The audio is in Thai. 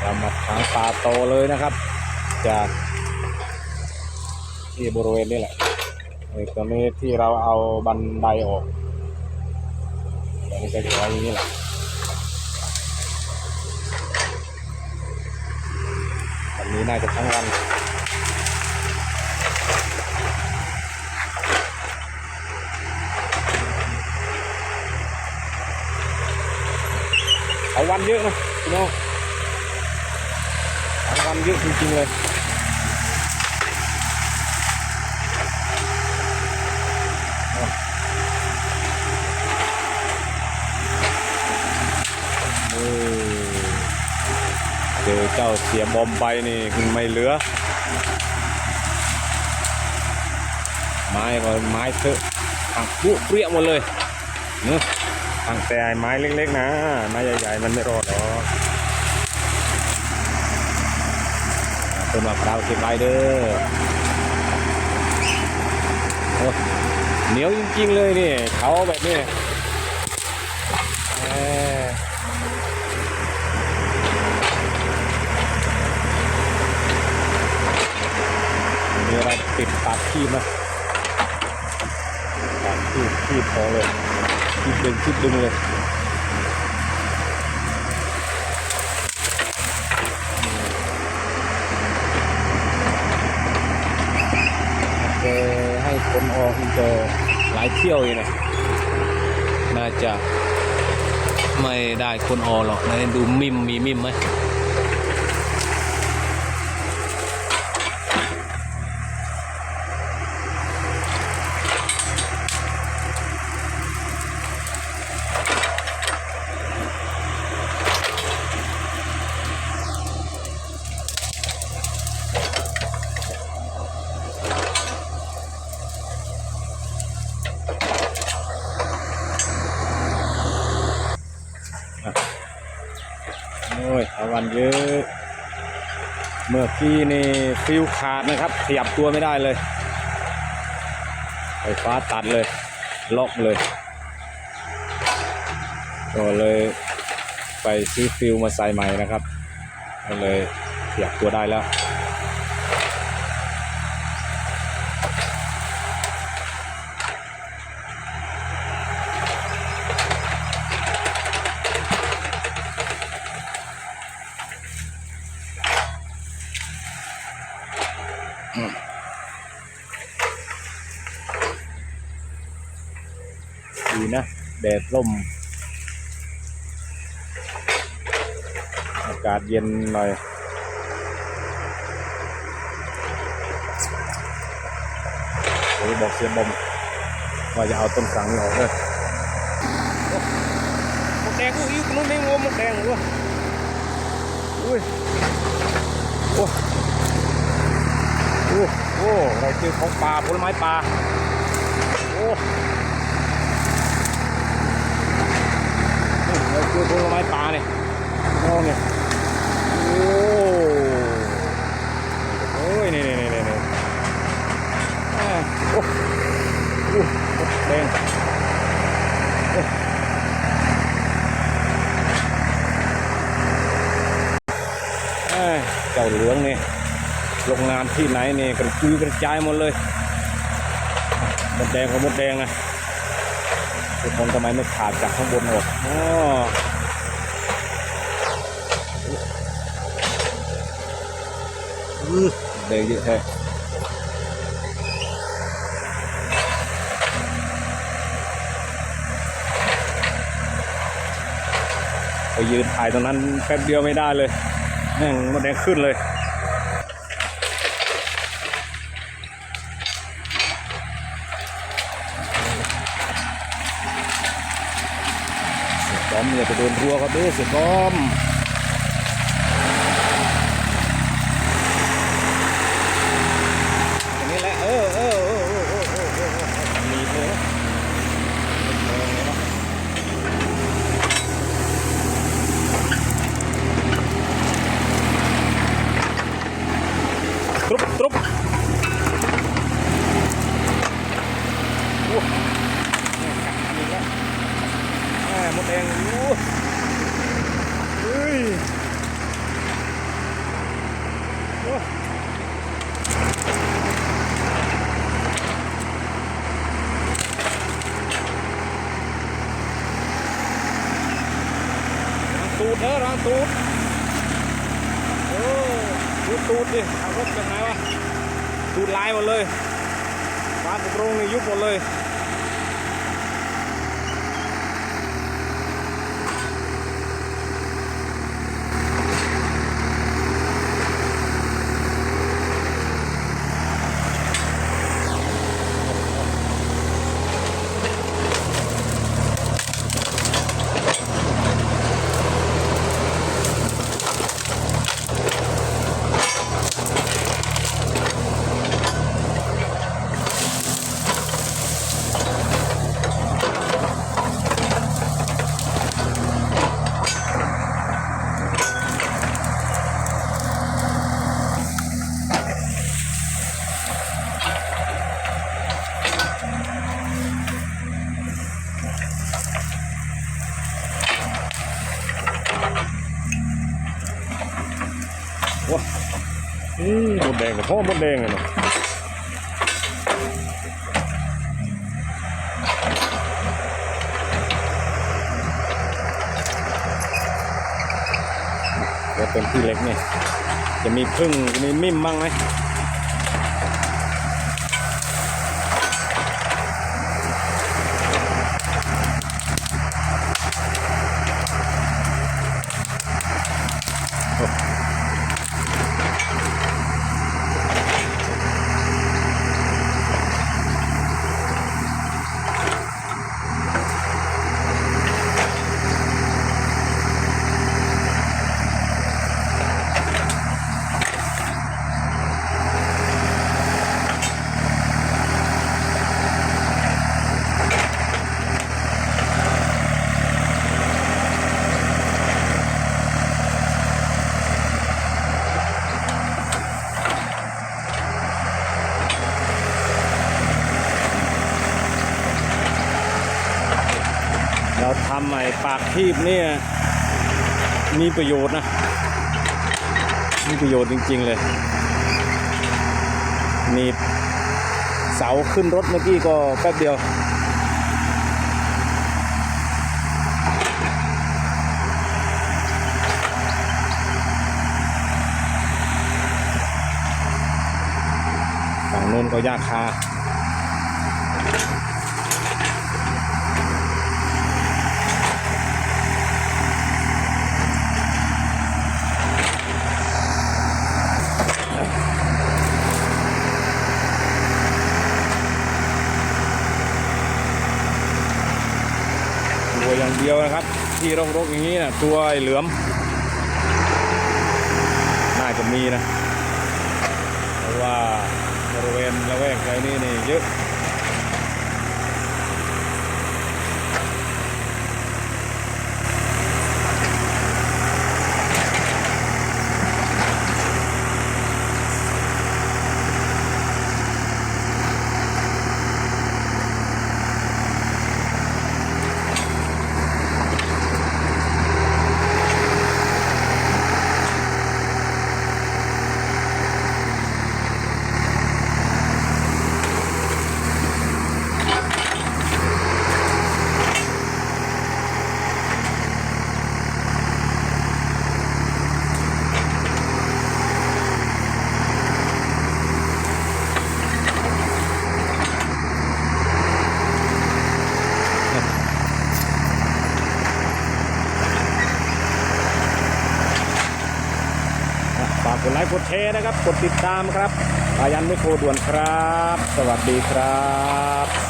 เรามาทางป่าโตเลยนะครับ จากที่บริเวณนี้แหละไอ้ตรงนี้ที่เราเอาบันไดออกตรงนี้ก็จะไว้อย่างนี้แหละวันนี้น่าจะทั้งวันเอาวันเยอะนะ พี่น้องเอาวันเยอะจริงๆเลยโอ้เจอเจ้าเสียบอมไปนี่คือไม่เหลือ ไม้ก็ไม้เถอะหักปุ๊เปรี้ยหมดเลยเนื้อ ตั้งแต่ไม้เล็กๆนะ ไม้ใหญ่ๆมันไม่รอดหรอกอ่าต้นมะพร้าวเก็บไว้เด้อเหนียวจริงๆเลยนี่เขาแบบนี้มีอะไรติดปากขี้มาปากขี้ขี้พอเลย คิดดึงคิดดึงเลยแกให้คนออกมันจะหลายเที่ยวอยู่นะน่าจะไม่ได้คนออกหรอกนะดูมิมมีมิมไหมโอ้ยเอาวันเยอะ เมื่อกี้นี่ฟิวขาดนะครับ ขยับตัวไม่ได้เลย ไฟฟ้าตัดเลย ล็อกเลย ก็เลยไปซื้อฟิวมาใส่ใหม่นะครับ ก็เลยขยับตัวได้แล้ว ดีนะ แดดร่ม อากาศเย็นหน่อยผมบอกเสียบอมว่าจะเอาต้นสังนี่ออกเลยหมดแดงกูอีกนู้นไม่งมหมดแดงด้วยอุ้ยโอ้โอ้โอ้อะไรเจอของป่าผลไม้ป่าโอ้ เราเจอผลไม้ป่าเนี่ยมองเนี่ยโอ้โอ้ยนี่นี่นี่นี่นี่อ่าโอ้โอ้แดงโอ้เอ้ยเจ้าเหลืองนี่โรงงานที่ไหนนี่กระจุยกระจายหมดเลยหมดแดงกับหมดแดงนะทุกคนทำไมไม่ขาดจากข้างบนออกอ๋อ อื้อแดงเยอะแท้ไปยืนถ่ายตรงนั้นแป๊บเดียวไม่ได้เลยแม่งมันแดงขึ้นเลยต้อมอย่าไปโดนรั้วเขาเด้เสียก้อม ดูตูดดิเอารถจากไหนวะตูดลายหมดเลยฝาตระโปรงนี่ยุบหมดเลย ว้าอืมมดแดงกับพ่อมดแดงเลยเนาะจะเป็นที่เล็กนี่ จะมีพึ่งจะมีมิ่มบ้างไหมเราทำไอ้ปากทีบเนี่ยมีประโยชน์นะ มีประโยชน์จริง ๆ เลยนีบเสาขึ้นรถเมื่อกี้ก็แป๊บเดียว ฝั่งโน้นก็ยากคา ตัวอย่างเดียว นะครับ ที่รกๆอย่างนี้นะตัวไอเหลือม น่าจะมีนะ เพราะว่าบริเวณละแวกแถวนี้นี่เยอะ ฝา กดไลค์กดแชร์นะครับ กดติดตามครับอายันไม่โคด่วนครับ สวัสดีครับ